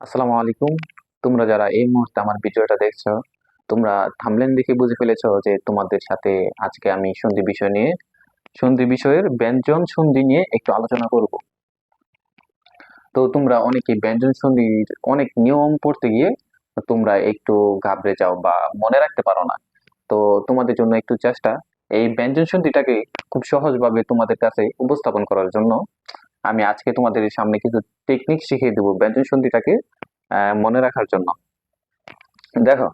আসসালামু আলাইকুম। তোমরা যারা এই মুহূর্তে আমার ভিডিওটা দেখছ, তোমরা থামলেন দেখে বুঝে ফেলেছো যে তোমাদের সাথে আজকে আমি সন্ধি বিষয় নিয়ে, সন্ধি বিষয়ের ব্যঞ্জন সন্ধি নিয়ে একটু আলোচনা করব। তো তোমরা অনেকে ব্যঞ্জন সন্ধির অনেক নিয়ম পড়তে গিয়ে তোমরা একটু ঘাবড়ে যাও বা মনে রাখতে পারো না। তো তোমাদের জন্য একটু চেষ্টা, এই ব্যঞ্জন সন্ধিটাকে খুব সহজভাবে তোমাদের কাছে উপস্থাপন করার জন্য। আমি আজকে তোমাদের সামনে কিছু টেকনিক শিখিয়ে দেবো ব্যঞ্জন সন্ধিটাকে মনে রাখার জন্য। দেখো,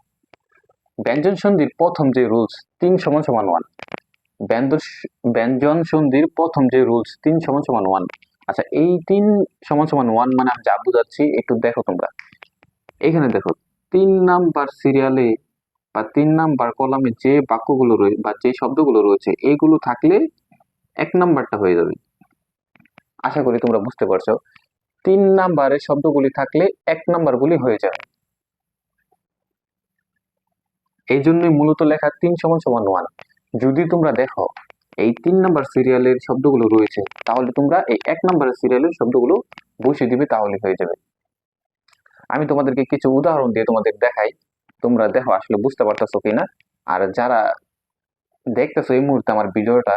ব্যঞ্জন সন্ধির প্রথম যে রুলস তিন সমান সমান ওয়ান ব্যঞ্জন সন্ধির প্রথম যে রুলস তিন সমান সমান ওয়ান আচ্ছা এই তিন সমান সমান ওয়ান মানে আমি যা বুঝাচ্ছি, একটু দেখো তোমরা। এখানে দেখো, তিন নাম্বার সিরিয়ালে বা তিন নাম্বার কলামে যে বাক্যগুলো রয়েছে বা যে শব্দগুলো রয়েছে এইগুলো থাকলে এক নাম্বারটা হয়ে যাবে। আশা করি তোমরা বুঝতে পারছ। তিন নাম্বারের শব্দগুলি থাকলে এক নাম্বারগুলি হয়ে যাবে এই জন্যই মূলত লেখা তিন সমান সমান ওয়ান। যদি তোমরা দেখো, এই তিন নাম্বার সিরিয়ালের শব্দগুলো রয়েছে, তাহলে তোমরা এই এক নাম্বারের সিরিয়ালের শব্দগুলো বসিয়ে দিবে তাহলে হয়ে যাবে। আমি তোমাদেরকে কিছু উদাহরণ দিয়ে তোমাদের দেখাই, তোমরা দেখো আসলে বুঝতে পারতেছো কিনা। আর যারা দেখতেছো এই মুহূর্তে আমার ভিডিওটা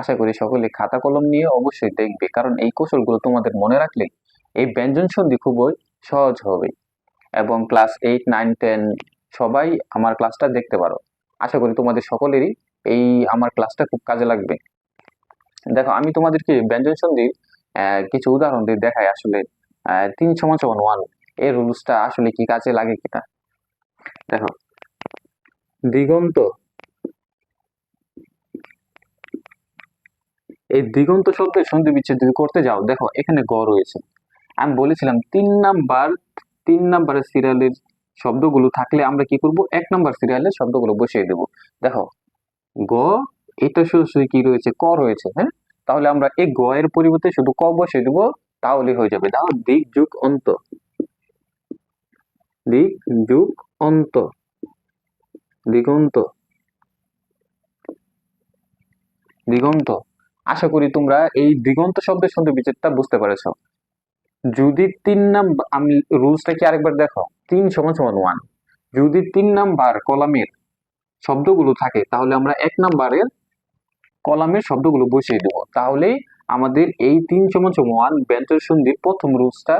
আশা করি সকলে খাতা কলম নিয়ে অবশ্যই দেখবে। কারণ এই কৌশলগুলো তোমাদের মনে রাখলে এই ব্যঞ্জন সন্ধি খুবই সহজ হবে। এবং ক্লাস এইট নাইন টেন সবাই আমার ক্লাসটা দেখতে পারো। আশা করি তোমাদের সকলেরই এই আমার ক্লাসটা খুব কাজে লাগবে। দেখো, আমি তোমাদেরকে ব্যঞ্জন সন্ধির কিছু উদাহরণ দিয়ে দেখাই আসলে তিন সমান সমান ওয়ান এই রুলসটা আসলে কি কাজে লাগে কিনা। দেখো, দিগন্ত এই দিগন্ত শব্দের সন্ধি বিচ্ছেদ যদি করতে যাও। দেখো, এখানে গ রয়েছে। আমি বলেছিলাম, তিন নাম্বার, তিন নাম্বারের সিরিয়ালের শব্দগুলো থাকলে আমরা কি করব? এক নাম্বার সিরিয়ালের শব্দগুলো বসিয়ে দেব। দেখো, গ, এটা শুধু কি রয়েছে? ক রয়েছে হ্যাঁ? তাহলে আমরা এই গ এর পরিবর্তে শুধু ক বসিয়ে দেব তাহলে হয়ে যাবে। দেখো, দিক, যুগ, অন্ত। দিক, যুগ, অন্ত। দিগন্ত। দিগন্ত। আশা করি তোমরা এই দিগন্ত শব্দের সন্ধি বিচ্ছেদটা বুঝতে পেরেছ। যদি তিন নাম্বার আমি রুলসটা কি আরেকবার দেখো? তিন সমান সমান ওয়ান যদি তিন নাম্বার কলামের শব্দগুলো থাকে, তাহলে আমরা এক নাম্বারের কলামের শব্দগুলো বসিয়ে দেবো। তাহলেই আমাদের এই তিন সমান সমান ওয়ান ব্যঞ্জন সন্ধির প্রথম রুলসটা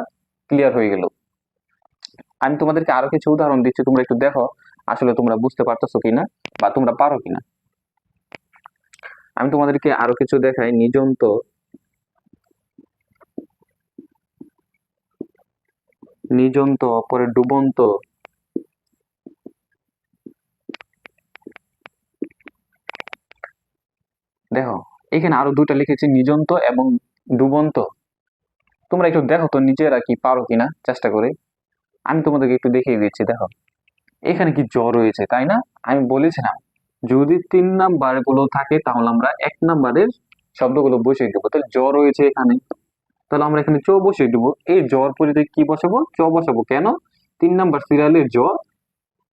ক্লিয়ার হয়ে গেল। আমি তোমাদেরকে আরও কিছু উদাহরণ দিচ্ছি, তোমরা একটু দেখো, আসলে তোমরা বুঝতে পারতেছো কিনা বা তোমরা পারো কিনা। আমি তোমাদেরকে আরও কিছু দেখাই। নিজন্ত। নিজন্ত, পরে ডুবন্ত। দেখো, এখানে আরও দুটো লিখেছি, নিজন্ত এবং ডুবন্ত। তোমরা একটু দেখো তো নিজেরা কি পারো কিনা, চেষ্টা করে। আমি তোমাদেরকে একটু দেখিয়ে দিচ্ছি, দেখো। এখানে কি জ্বর রয়েছে তাই না? আমি বলেছিলাম যদি তিন নাম্বারগুলো থাকে, তাহলে আমরা এক নাম্বারের শব্দগুলো বসিয়ে দেবো। তাহলে জ্বর রয়েছে এখানে। তাহলে আমরা এখানে চ বসিয়ে দেবো। এই জ্বর পরিতে কি বসাবো? চ বসাবো। কেন? তিন নাম্বার সিরিয়ালের জ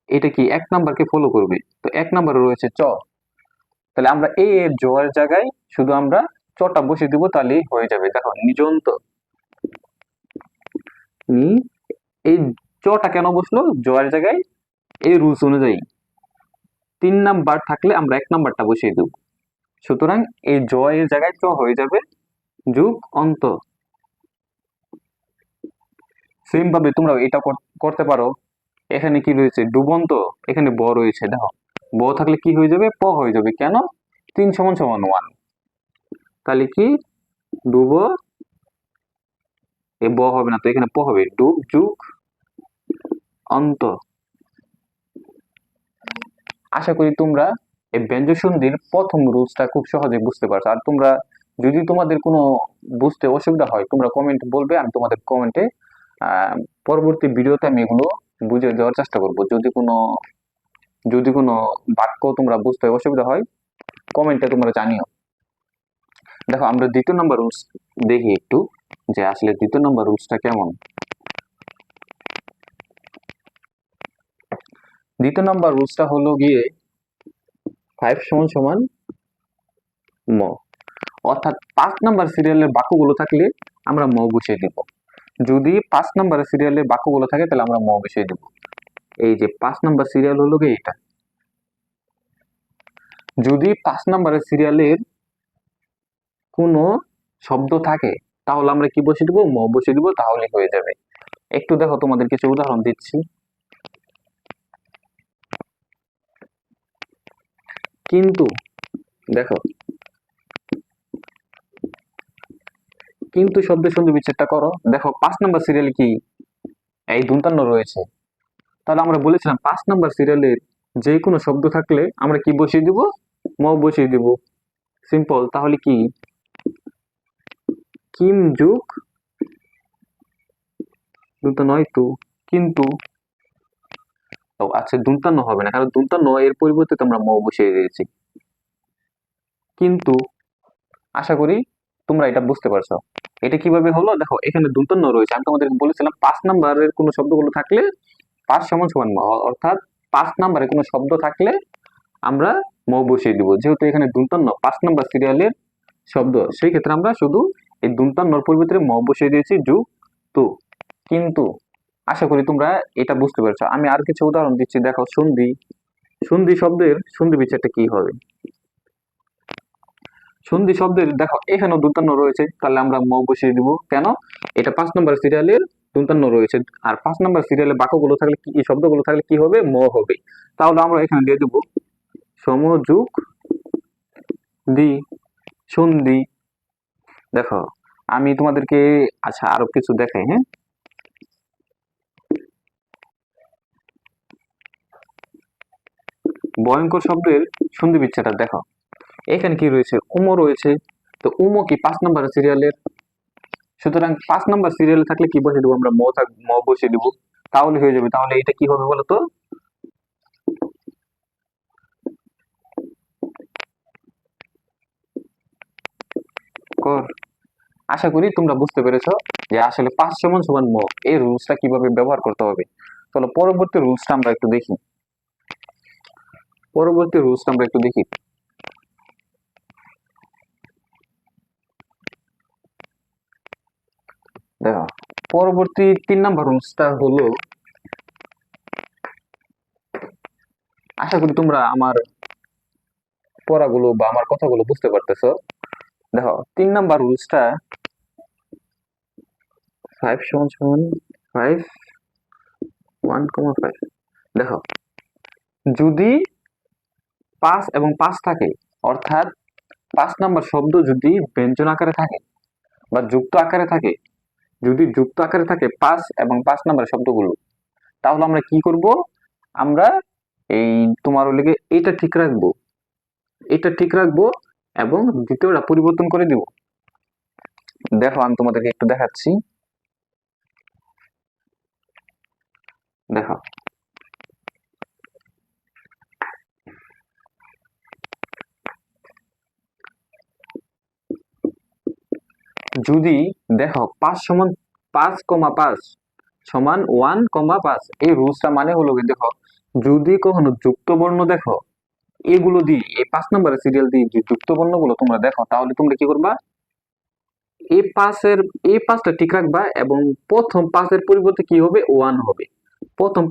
এটা কি এক নাম্বারকে ফলো করবে? তো এক নাম্বারে রয়েছে চ। তাহলে আমরা এই এর জ এর জায়গায় শুধু আমরা চটা বসিয়ে দিব, তাহলেই হয়ে যাবে। দেখো, নিজন্ত। এই চটা কেন বসল? জ এর জায়গায়, এই রুলস অনুযায়ী। তিন নাম্বার থাকলে আমরা এক নাম্বারটা বসিয়ে দেব। সুতরাং এই জ এর জায়গায় চ হয়ে যাবে যুগ অন্ত সেম ভাবে তোমরা এটা করতে পারো। এখানে কি রয়েছে? ডুবন্ত। এখানে ব রয়েছে, দেখো। ব থাকলে কি হয়ে যাবে? প হয়ে যাবে। কেন? তিন সমান সমান ওয়ান তাহলে কি? ডুব। এ ব হবে না তো এখানে প হবে। ডুব, যুগ অন্ত আশা করি তোমরা এই ব্যঞ্জন সন্ধির প্রথম রুলসটা খুব সহজে বুঝতে পারছ। আর তোমরা যদি তোমাদের কোনো বুঝতে অসুবিধা হয়, তোমরা কমেন্ট বলবে, আমি তোমাদের কমেন্টে পরবর্তী ভিডিওতে আমি এগুলো বুঝে দেওয়ার চেষ্টা করব। যদি কোনো যদি কোনো বাক্য তোমরা বুঝতে অসুবিধা হয় কমেন্টে তোমরা জানিও। দেখো, আমরা দ্বিতীয় নাম্বার রুলস দেখি একটু, যে আসলে দ্বিতীয় নাম্বার রুলসটা কেমন? দ্বিতীয় নাম্বার রুলসটা হলো গিয়ে ফাইভ সমান সমান ম। অর্থাৎ পাঁচ নাম্বার সিরিয়ালের বাক্যগুলো থাকলে আমরা ম বসিয়ে দিব যদি পাঁচ নাম্বারের সিরিয়ালে বাক্যগুলো থাকে, তাহলে আমরা ম বসিয়ে দেব এই যে পাঁচ নাম্বার সিরিয়াল হলো গিয়ে এটা। যদি পাঁচ নাম্বারের সিরিয়ালের কোনো শব্দ থাকে, তাহলে আমরা কি বসিয়ে দেবো? ম বসিয়ে দেবো তাহলে হয়ে যাবে। একটু দেখো তোমাদের কিছু উদাহরণ দিচ্ছি। কিন্তু, দেখো। কিন্তু শব্দের সন্ধি বিচ্ছেদটা করো। দেখো, পাঁচ নাম্বার সিরিয়াল কি? এই দুন্তান্ন রয়েছে। তাহলে আমরা বলেছিলাম, পাঁচ নাম্বার সিরিয়ালের যে কোনো শব্দ থাকলে আমরা কি বসিয়ে দিব? ম বসিয়ে দিব। সিম্পল তাহলে কি? কিম যুগ? দুন্তান্ন নয় তো। কিন্তু আচ্ছা দুন্তান্ন হবে না, কারণ দুন্তান্ন এর পরিবর্তে তো আমরা ম বসিয়ে দিয়েছি। কিন্তু আশা করি তোমরা এটা বুঝতে পারছ। এটা কীভাবে হলো? দেখো, এখানে দুন্তান্ন রয়েছে। আমি তোমাদের বলেছিলাম পাঁচ নাম্বারের কোনো শব্দগুলো থাকলে পাঁচ সমান সমান ম, অর্থাৎ পাঁচ নাম্বারে কোনো শব্দ থাকলে আমরা ম বসিয়ে দিব। যেহেতু এখানে দুন্তান্ন পাঁচ নাম্বার সিরিয়ালের শব্দ, সেই ক্ষেত্রে আমরা শুধু এই দুন্তান্নর পরিবর্তে ম বসিয়ে দিয়েছি যুগ তু। কিন্তু আশা করি তোমরা এটা বুঝতে পেরেছ। আমি আর কিছু উদাহরণ দিচ্ছি, দেখো সন্ধি সন্ধি শব্দের সন্ধি বিচারটা কি হবে? সন্ধি শব্দের, দেখো, এখানেও দুতান্ন রয়েছে, তাহলে আমরা ম বসিয়ে দিব। কেন? এটা পাঁচ নম্বর সিরিয়ালের দুতান্ন রয়েছে। আর পাঁচ নম্বর সিরিয়ালে বাক্যগুলো থাকলে কি শব্দগুলো থাকলে কি হবে? ম হবে। তাহলে আমরা এখানে দিয়ে দেব সমযুগ দি সন্ধি দেখো, আমি তোমাদেরকে আচ্ছা আরও কিছু দেখাই হ্যাঁ? ভয়ঙ্কর শব্দের সন্ধি বিচ্ছেদটা দেখো এখানে কি রয়েছে? উমো রয়েছে। তো উমো কি পাঁচ নম্বর সিরিয়ালের সুতরাং পাঁচ নম্বর সিরিয়ালে থাকলে কি বসে দেবো? আমরা ম থাক ম বসে দিব। তাহলে হয়ে যাবে। তাহলে এটা কি হবে বলতো? আশা করি তোমরা বুঝতে পেরেছ যে আসলে পাঁচ সমান সমান ম এই রুলসটা কীভাবে ব্যবহার করতে হবে? চলো পরবর্তী রুলসটা আমরা একটু দেখি। পরবর্তী রুলসটা আমরা একটু দেখি। দেখো, পরবর্তী তিন নাম্বার রুলসটা হলো, আশা করি তোমরা আমার পড়াগুলো বা আমার কথাগুলো বুঝতে পারতেছো। দেখো, তিন নাম্বার রুলসটা ফাইভ ফাইভ ওয়ান দেখো, যদি পাঁচ এবং পাঁচ থাকে। অর্থাৎ পাঁচ নাম্বার শব্দ যদি ব্যঞ্জন আকারে থাকে বা যুক্ত আকারে থাকে, যদি যুক্ত আকারে থাকে পাঁচ এবং পাঁচ নাম্বার শব্দগুলো, তাহলে আমরা কি করব? আমরা এই তোমার লেগে এটা ঠিক রাখব, এটা ঠিক রাখব এবং দ্বিতীয়টা পরিবর্তন করে দিব। দেখো, আমি তোমাদেরকে একটু দেখাচ্ছি। দেখো যদি দেখো পাঁচ সমান পাঁচ কমা পাঁচ সমান ওয়ান কমা পাঁচ, এই রুলসটা মানে হলো কি দেখো, যদি কখনো যুক্ত বর্ণ দেখো, এগুলো দিয়ে, এই পাঁচ নম্বরের সিরিয়াল দিয়ে যে যুক্ত বর্ণগুলো তোমরা দেখো, তাহলে তোমরা কি করবা? এই পাঁচের, এই পাঁচটা ঠিক রাখবা এবং প্রথম পাঁচের পরিবর্তে কি হবে? ওয়ান হবে। প্রথম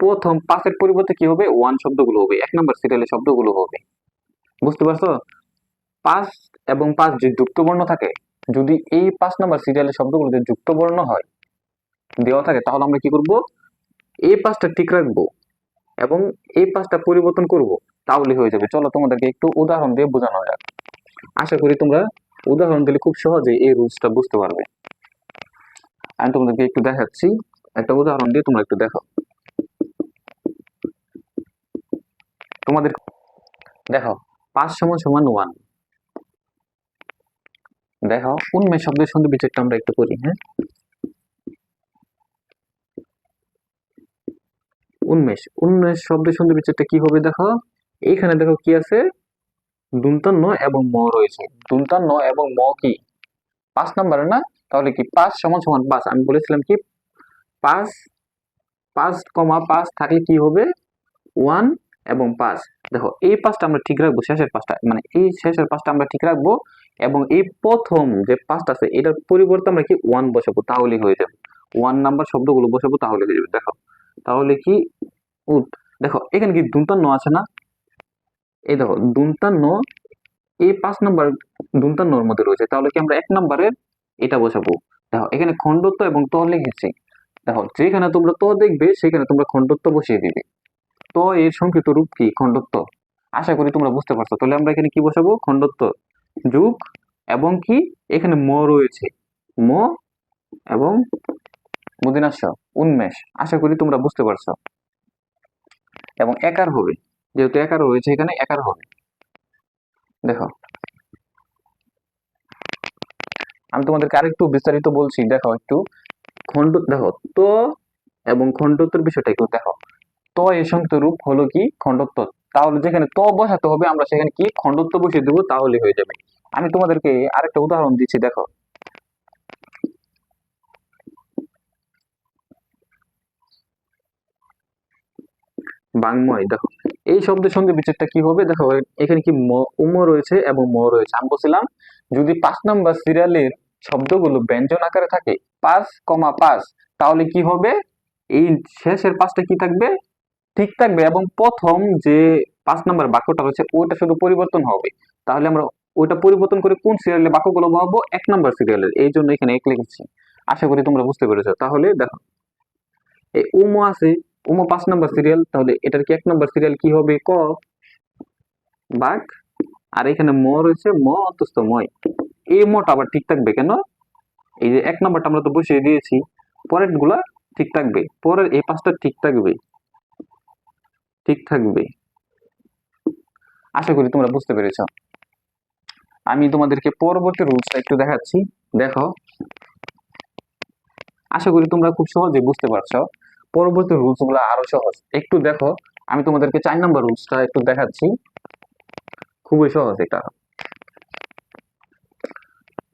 প্রথম পাঁচের পরিবর্তে কি হবে? ওয়ান শব্দগুলো হবে, এক নম্বর সিরিয়ালের শব্দগুলো হবে। বুঝতে পারছ? পাঁচ এবং পাঁচ যে যুক্ত বর্ণ থাকে যদি এই পাঁচ নম্বর সিরিয়ালের শব্দগুলোতে যুক্ত বর্ণ হয়, দেওয়া থাকে, তাহলে আমরা কি করব? এই পাঁচটা ঠিক রাখব এবং এই পাঁচটা পরিবর্তন করব তাহলে হয়ে যাবে। চলো তোমাদেরকে একটু উদাহরণ দিয়ে বোঝানো যাক। আশা করি তোমরা উদাহরণ দিলে খুব সহজে এই রুলসটা বুঝতে পারবে। আমি তোমাদেরকে একটু দেখাচ্ছি। একটা উদাহরণ দিয়ে তোমরা একটু দেখো। তোমাদের দেখো, পাঁচ সমান সমান ওয়ান দেখো উন্মেষ শব্দের সন্ধি বিচারটা আমরা একটু করি হ্যাঁ? উন্মেষ উন্মেষ শব্দের সন্ধি বিচারটা কি হবে দেখো? এইখানে দেখো কি আছে? দুন্তান্ন এবং ম রয়েছে। দুন্তান্ন এবং ম কি? পাঁচ নাম্বারে না? তাহলে কি পাঁচ সমান সমান পাঁচ? আমি বলেছিলাম কি? পাঁচ পাঁচ কমা পাঁচ থাকলে কি হবে? ওয়ান এবং পাঁচ। দেখো, এই পাঁচটা আমরা ঠিক রাখব, শেষের পাঁচটা। মানে এই শেষের পাঁচটা আমরা ঠিক রাখব। এবং এই প্রথম যে পাঁচটা আছে, এটার পরিবর্তে আমরা কি ওয়ান বসাবো? তাহলেই হয়ে যাবে। ওয়ান নাম্বার শব্দগুলো বসাবো, তাহলে হয়ে যাবে। দেখো, তাহলে কি? উট, দেখো, এখানে কি দুন্তান্ন আছে না? এই দেখো দুন্তান্ন এই পাঁচ নাম্বার দুন্তান্নর মধ্যে রয়েছে। তাহলে কি আমরা এক নাম্বারে এটা বসাবো? দেখো, এখানে খণ্ডত্ব এবং ত লিখেছি। দেখো, যেখানে তোমরা ত দেখবে, সেখানে তোমরা খণ্ডত্ব বসিয়ে দিবে। ত এর সংক্ষিপ্ত রূপ কি? খণ্ডত্ব। আশা করি তোমরা বুঝতে পারছ। তাহলে আমরা এখানে কি বসাবো? খণ্ডত্ব। যুগ এবং কি? এখানে ম রয়েছে। ম এবং মুদিনাস্য উন্মেষ। আশা করি তোমরা বুঝতে পারছ। এবং একার হবে। যেহেতু একার রয়েছে এখানে, একার হবে। দেখো। আমি তোমাদেরকে আরেকটু বিস্তারিত বলছি। দেখো একটু। খণ্ড, দেখো, তো এবং খণ্ডত্বের বিষয়টা একটু দেখো। তো এ সংযুক্ত রূপ হলো কি? খণ্ডত্ব তাহলে যেখানে তো বসাতে হবে, আমরা সেখানে কি? খণ্ডত্ব বসিয়ে দেবো, তাহলে হয়ে যাবে। আমি তোমাদেরকে আরেকটা উদাহরণ দিচ্ছি, দেখো। বাংময়, দেখো। এই শব্দের সঙ্গে বিচারটা কি হবে? দেখো, এখানে কি উম রয়েছে এবং ম রয়েছে। আমি বলছিলাম, যদি পাঁচ নাম্বার সিরিয়ালের শব্দগুলো ব্যঞ্জন আকারে থাকে, পাঁচ কমা পাঁচ, তাহলে কি হবে? এই শেষের পাঁচটা কি থাকবে? ঠিক থাকবে এবং প্রথম যে পাঁচ নাম্বার বাক্যটা রয়েছে, ওইটা শুধু পরিবর্তন হবে। তাহলে আমরা ওইটা পরিবর্তন করে কোন সিরিয়ালে বাক্যগুলো বহাবো এক নম্বর সিরিয়ালের এই জন্য এখানে এক লিখেছি আশা করি তোমরা বুঝতে পেরেছ। তাহলে দেখো, এই উমো আছে, উমো পাঁচ নাম্বার সিরিয়াল তাহলে এটার কি এক নম্বর সিরিয়াল কি হবে? ক, বাঘ, আর এখানে ম রয়েছে, ম অন্তস্থ ময়। এই মটা আবার ঠিক থাকবে কেন? এই যে এক নম্বরটা আমরা তো বসিয়ে দিয়েছি পরেরগুলা ঠিক থাকবে। পরের এই পাঁচটা ঠিক থাকবে। ঠিক থাকবে। আশা করি তোমরা বুঝতে পেরেছ। আমি তোমাদেরকে পরবর্তী রুলসটা একটু দেখাচ্ছি। দেখো। আশা করি তোমরা খুব সহজে বুঝতে পারছ। পরবর্তী রুলসগুলো আরও সহজ। একটু দেখো। আমি তোমাদেরকে চার নাম্বার রুলসটা একটু দেখাচ্ছি। খুবই সহজ এটা।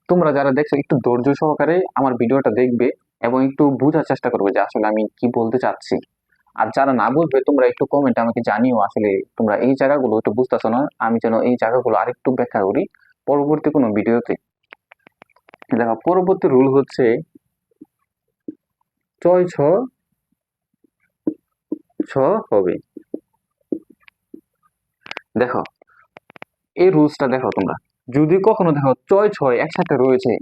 তোমরা যারা দেখছ, একটু ধৈর্য সহকারে আমার ভিডিওটা দেখবে এবং একটু বোঝার চেষ্টা করবে যে আসলে আমি কি বলতে চাচ্ছি। আর যারা না বুঝবে তোমরা একটু কমেন্টে আমাকে জানিও আসলে তোমরা এই জায়গাগুলো একটু বুঝতেছো না। আমি যেন এই জায়গাগুলো আরেকটু ব্যাখ্যা করি পরবর্তী কোনো ভিডিওতে। দেখো, পরবর্তী রুল হচ্ছে ছয় ছ ছ হবে। দেখো, এই রুলসটা দেখো তোমরা। যদি কখনো দেখো ছয় ছয় একসাথে রয়েছে,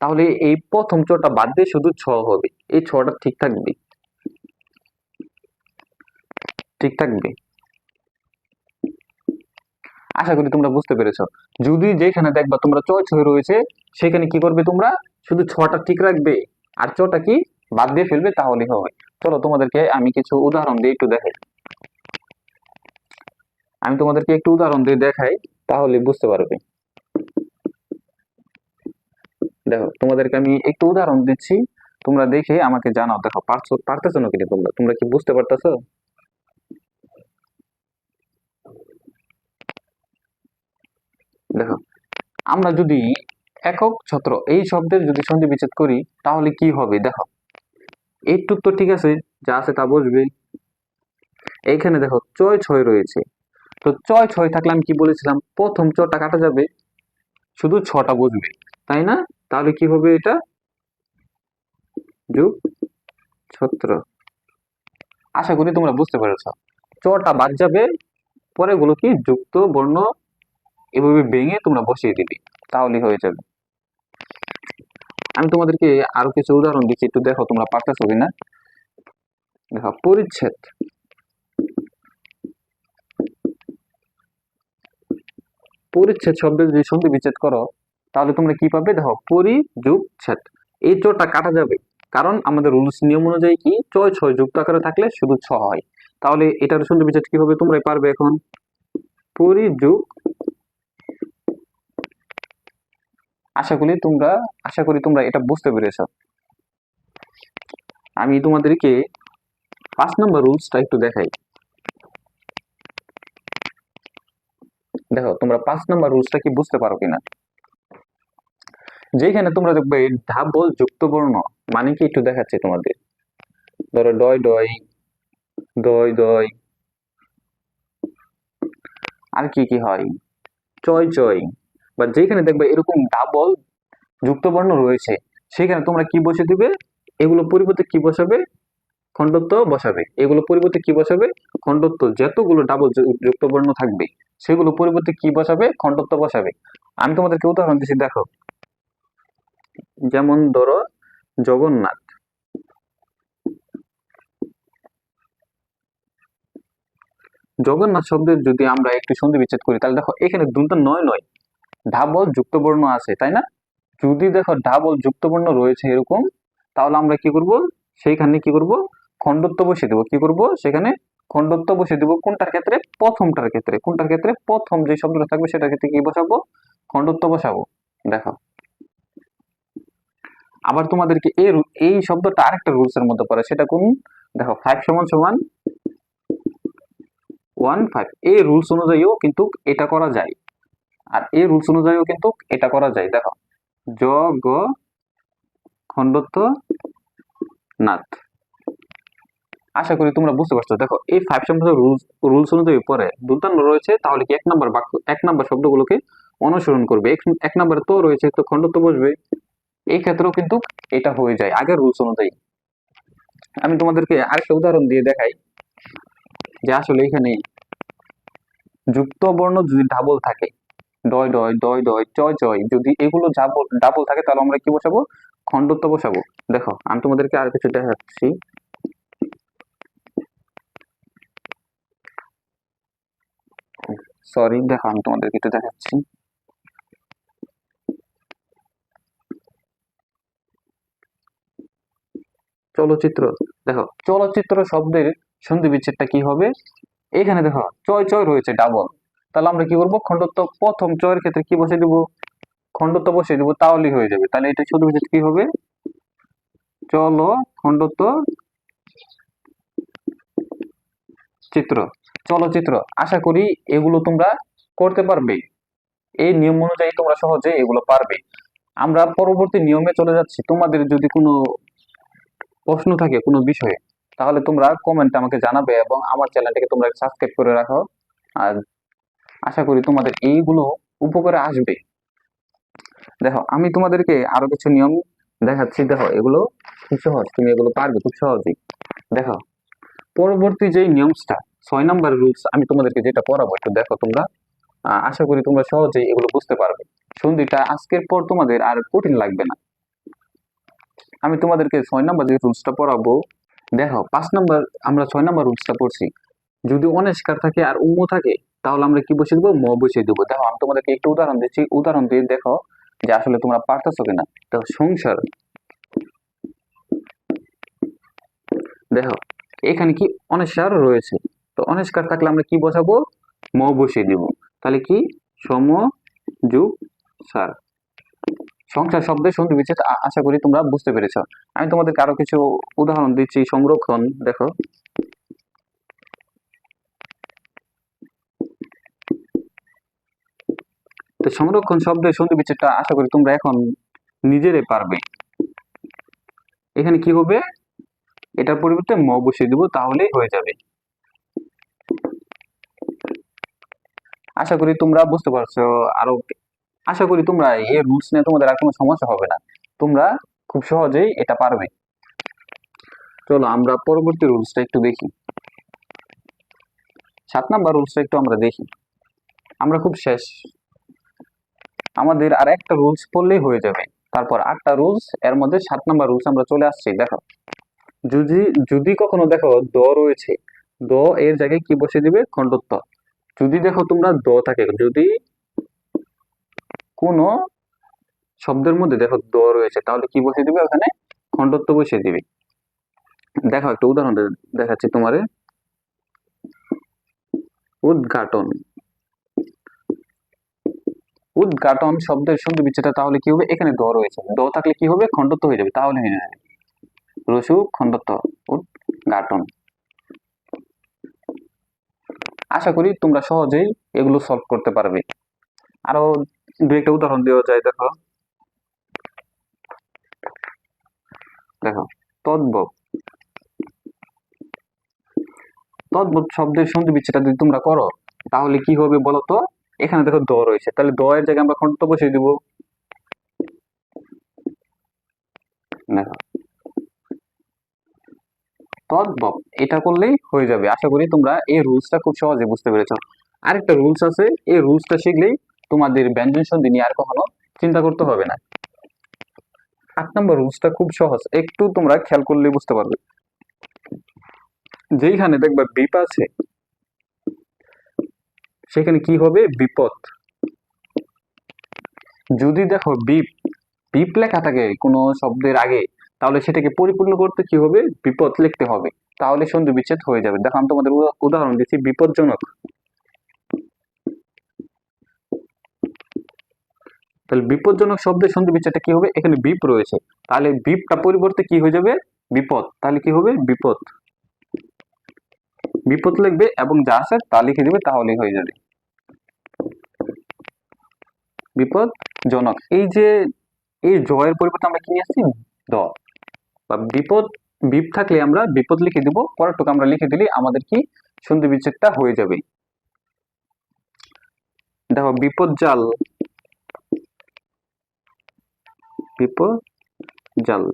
তাহলে এই প্রথম ছটা বাদ দিয়ে শুধু ছ হবে। এই ছটা ঠিক থাকবে। ঠিক থাকবে? আশা করি তোমরা বুঝতে পেরেছ। যদি যেখানে দেখবা তোমরা ছয় ছয় রয়েছে, সেখানে কি করবে তোমরা? শুধু ছটা ঠিক রাখবে। আর ছটা কি বাদ দিয়ে ফেলবে? তাহলে হবে। চলো তোমাদেরকে আমি কিছু উদাহরণ দিয়ে একটু দেখাই। আমি তোমাদেরকে একটু উদাহরণ দিয়ে দেখাই, তাহলে বুঝতে পারবে। দেখো, তোমাদেরকে আমি একটু উদাহরণ দিচ্ছি। তোমরা দেখে আমাকে জানাও। দেখো, পারছ পারতেছো নাকি তোমরা? তোমরা কি বুঝতে পারতেছো? দেখো, আমরা যদি একক ছত্র, এই শব্দের যদি সন্ধি বিচ্ছেদ করি, তাহলে কি হবে? দেখো, এইটুক তো ঠিক আছে, যা আছে তা বসবে। এইখানে দেখো ছয় ছয় রয়েছে। তো ছয় ছয় থাকলে আমি কি বলেছিলাম? প্রথম চটা কাটা যাবে, শুধু ছটা বসবে, তাই না? তাহলে কি হবে এটা? যুগ ছত্র। আশা করি তোমরা বুঝতে পেরেছ। চটা বাদ যাবে পরে গুলো কি? যুক্ত, বর্ণ এভাবে ভেঙে তোমরা বসিয়ে দিবে তাহলে হয়ে যাবে। আমি তোমাদেরকে আরও কিছু উদাহরণ দিচ্ছি, একটু দেখো তোমরা পারতেছো কিনা? দেখো, পরিচ্ছেদ। পরিচ্ছেদ শব্দের যদি সন্ধি বিচ্ছেদ করো, তাহলে তোমরা কি পাবে? দেখো পরি ছেদ এই চটা কাটা যাবে। কারণ আমাদের রুলস, নিয়ম অনুযায়ী কি? ছয় ছয় যুক্ত আকারে থাকলে শুধু ছ হয়। তাহলে এটার সন্ধি বিচ্ছেদ কি হবে তোমরাই পারবে এখন? পরি যুগ আশা করি তোমরা, আশা করি তোমরা এটা বুঝতে পেরেছ। আমি তোমাদেরকে পাঁচ নম্বর রুলসটা একটু দেখাই। দেখো, তোমরা পাঁচ নম্বর রুলসটা কি বুঝতে পারো কিনা? যেখানে তোমরা দেখবে ধাবল যুক্ত বর্ণ মানে কি একটু দেখাচ্ছি তোমাদের। ধরো ডয় ডয় দয় দয় আর কি কি হয়? চয় চয়। বা যেখানে দেখবে এরকম ডাবল যুক্তবর্ণ রয়েছে, সেখানে তোমরা কি বসে দিবে? এগুলো পরিবর্তে কি বসাবে? খণ্ডত্ব বসাবে। এগুলো পরিবর্তে কি বসাবে? খণ্ডত্ব। যতগুলো ডাবল যুক্তবর্ণ থাকবে, সেগুলো পরিবর্তে কি বসাবে? খণ্ডত্ব বসাবে। আমি তোমাদেরকে উদাহরণ দিচ্ছি দেখো। যেমন ধরো, জগন্নাথ। জগন্নাথ শব্দের যদি আমরা একটু সন্ধি বিচ্ছেদ করি, তাহলে দেখো, এখানে দুটো নয় নয়। ডাবল যুক্তবর্ণ আছে, তাই না? যদি দেখো ডাবল যুক্তবর্ণ রয়েছে এরকম, তাহলে আমরা কি করব? সেইখানে কি করব? খণ্ডত্ব বসিয়ে দেবো। কি করব? সেখানে খণ্ডত্ব বসিয়ে দেবো কোনটার ক্ষেত্রে? প্রথমটার ক্ষেত্রে। কোনটার ক্ষেত্রে? প্রথম যে শব্দটা থাকবে সেটার ক্ষেত্রে কি বসাবো? খণ্ডত্ব বসাবো। দেখো। আবার তোমাদেরকে এই এই শব্দটা আরেকটা রুলস এর মধ্যে পড়ে। সেটা কোন? দেখো ফাইভ সমান সমান ওয়ান ফাইভ এই রুলস অনুযায়ীও কিন্তু এটা করা যায়। আর এই রুলস অনুযায়ীও কিন্তু এটা করা যায়। দেখো জ গ খণ্ডত্ব নাথ। আশা করি তোমরা বুঝতে পারছ। দেখো, এই ফাইভ সম্পর্কে রুলস রুলস অনুযায়ী পরে দুর্দান্ত রয়েছে, তাহলে কি এক নাম্বার বাক্য, এক নাম্বার শব্দগুলোকে অনুসরণ করবে? এক এক নাম্বারে তো রয়েছে, তো খণ্ডত্ব বসবে। এই ক্ষেত্রেও কিন্তু এটা হয়ে যায়, আগের রুলস অনুযায়ী। আমি তোমাদেরকে আরেকটা উদাহরণ দিয়ে দেখাই, যে আসলে এখানে যুক্ত বর্ণ যদি ডাবল থাকে ডয় ডয় ডয় ডয় চয় চয় যদি এগুলো ডাবল ডাবল থাকে, তাহলে আমরা কি বসাবো? খণ্ডত্ব বসাবো। দেখো, আমি তোমাদেরকে আর কিছু দেখাচ্ছি। সরি দেখো, আমি তোমাদেরকে একটু দেখাচ্ছি। চলচ্চিত্র, দেখো, চলচ্চিত্র শব্দের সন্ধি বিচ্ছেদটা কি হবে? এখানে দেখো চয় চয় রয়েছে ডাবল তাহলে আমরা কি করব? খণ্ডত্ব প্রথম চয়ের ক্ষেত্রে কি বসে দিব? খণ্ডত্ব বসে দিব, তাহলেই হয়ে যাবে। তাহলে এটা শুধু কি হবে? চল, খণ্ডত্ব চিত্র। চলচ্চিত্র আশা করি এগুলো তোমরা করতে পারবে। এই নিয়ম অনুযায়ী তোমরা সহজে এগুলো পারবে। আমরা পরবর্তী নিয়মে চলে যাচ্ছি। তোমাদের যদি কোনো প্রশ্ন থাকে, কোনো বিষয়ে, তাহলে তোমরা কমেন্টে আমাকে জানাবে এবং আমার চ্যানেলটাকে তোমরা সাবস্ক্রাইব করে রাখো। আর আশা করি তোমাদের এইগুলো উপকারে আসবে। দেখো, আমি তোমাদেরকে আরও কিছু নিয়ম দেখাচ্ছি। দেখো, এগুলো খুব সহজ, তুমি এগুলো পারবে খুব সহজেই। দেখো, পরবর্তী যে নিয়মসটা, ছয় নাম্বার রুলস আমি তোমাদেরকে যেটা পড়াবো, একটু দেখো তোমরা। আশা করি তোমরা সহজেই এগুলো বুঝতে পারবে। সন্ধিটা আজকের পর তোমাদের আর কঠিন লাগবে না। আমি তোমাদেরকে ছয় নম্বর যে রুলসটা পড়াবো, দেখো, পাঁচ নম্বর, আমরা ছয় নম্বর রুলসটা পড়ছি। যদি অনেস্কার থাকে আর উম থাকে তাহলে আমরা কি বসিয়ে দেবো? ম বসিয়ে দেবো। দেখো, আমি তোমাদেরকে একটু উদাহরণ দিচ্ছি। উদাহরণ দিয়ে দেখো যে আসলে তোমরা পারতেছো কিনা। দেখো সংসার। দেখো, এখানে কি অনেস্কার রয়েছে? তো অনেস্কার থাকলে আমরা কি বসাবো? ম বসিয়ে দিব। তাহলে কি? সম যুগ সার। সংসার শব্দের সন্ধি বিচ্ছেদ আশা করি তোমরা বুঝতে পেরেছ। আমি তোমাদেরকে আরও কিছু উদাহরণ দিচ্ছি সংরক্ষণ। দেখো। তো সংরক্ষণ শব্দের সন্ধি বিচ্ছেদটা আশা করি তোমরা এখন নিজেরাই পারবে। এখানে কি হবে? এটার পরিবর্তে ম বসিয়ে দিব, তাহলেই হয়ে যাবে। আশা করি তোমরা বুঝতে পারছ আরও। আশা করি তোমরা এই রুলস নিয়ে তোমাদের আর কোনো সমস্যা হবে না। তোমরা খুব সহজেই এটা পারবে। চলো আমরা পরবর্তী রুলসটা একটু দেখি। সাত নাম্বার রুলসটা একটু আমরা দেখি। আমরা খুব শেষ। আমাদের আর একটা রুলস পড়লেই হয়ে যাবে। তারপর আটটা রুলস এর মধ্যে সাত নাম্বার রুলস আমরা চলে আসছি, দেখো। যদি যদি কখনো দেখো দ রয়েছে, দ এর জায়গায় কি বসে দিবে? খণ্ডত্ব যদি দেখো তোমরা দ থাকে, যদি কোনো শব্দের মধ্যে দেখো দ রয়েছে, তাহলে কি বসিয়ে দিবে? ওখানে খণ্ডত্ব বসিয়ে দিবে। দেখো একটা উদাহরণ দেখাচ্ছি তোমারে। উদ্ঘাটন। উদ্ঘাটন শব্দের সন্ধি বিচ্ছেদটা তাহলে কি হবে? এখানে দ রয়েছে। দ থাকলে কি হবে? খণ্ডত্ব হয়ে যাবে। তাহলে হয়ে যাবে রসু, খণ্ডত্ব উদ্ঘাটন আশা করি তোমরা সহজেই এগুলো সলভ করতে পারবে। আরও দু একটা উদাহরণ দেওয়া যায়, দেখো। দেখো, তদ্ভব। তদ্ভব শব্দের সন্ধি বিচ্ছেদটা যদি তোমরা করো, তাহলে কি হবে বলো তো এখানে দেখো দ রয়েছে। তাহলে দ এর জায়গায় আমরা খন্ড বসিয়ে দিব। তদ্ভব, এটা করলেই হয়ে যাবে। আশা করি তোমরা এই রুলসটা খুব সহজে বুঝতে আরেকটা রুলস আছে, এই রুলসটা শিখলেই তোমাদের ব্যঞ্জন সন্ধি নিয়ে আর কখনো চিন্তা করতে হবে না। আট নম্বর রুলসটা খুব সহজ, একটু তোমরা খেয়াল করলে বুঝতে পারবে। যেইখানে দেখবা বিপ আছে সেখানে কি হবে? বিপদ। যদি দেখো বিপ বিপ লেখা থাকে কোনো শব্দের আগে, তাহলে সেটাকে পরিপূর্ণ করতে কি হবে? বিপদ লিখতে হবে। তাহলে সন্ধি বিচ্ছেদ হয়ে যাবে। দেখো আমি তোমাদের উদাহরণ দিচ্ছি, বিপজ্জনক। তাহলে বিপজ্জনক শব্দের সন্ধি বিচ্ছেদটা কি হবে? এখানে বিপ রয়েছে। তাহলে বিপটা পরিবর্তে কি হয়ে যাবে? বিপদ। তাহলে কি হবে? বিপদ। বিপদ লিখবে এবং যা আছে তা লিখে দিবে, তাহলেই হয়ে যাবে। বিপদজনক এই যে, এই জয়ের পরিবর্তে আমরা কি নিয়ে আসছি? দ বা বিপদ, বিপ থাকলে আমরা বিপদ লিখে দিব, পরেরটুকু আমরা লিখে দিলে আমাদের কি সন্ধি বিচ্ছেদটা হয়ে যাবে। দেখো, বিপদ জাল। বিপদ জাল।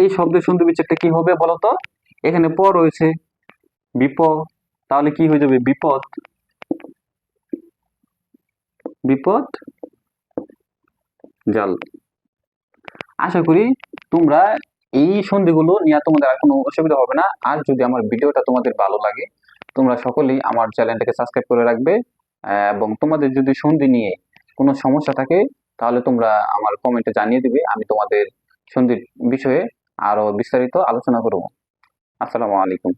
এই শব্দের সন্ধি বিচ্ছেদটা কি হবে বলতো? এখানে প রয়েছে। বিপ তাহলে কি হয়ে যাবে? বিপদ। বিপদ জাল। আশা করি তোমরা এই সন্ধিগুলো নিয়ে তোমাদের আর কোনো অসুবিধা হবে না। আর যদি আমার ভিডিওটা তোমাদের ভালো লাগে, তোমরা সকলেই আমার চ্যানেলটাকে সাবস্ক্রাইব করে রাখবে। এবং তোমাদের যদি সন্ধি নিয়ে কোনো সমস্যা থাকে, তাহলে তোমরা আমার কমেন্টে জানিয়ে দিবে। আমি তোমাদের সন্ধির বিষয়ে আরও বিস্তারিত আলোচনা করব। আসসালামু আলাইকুম।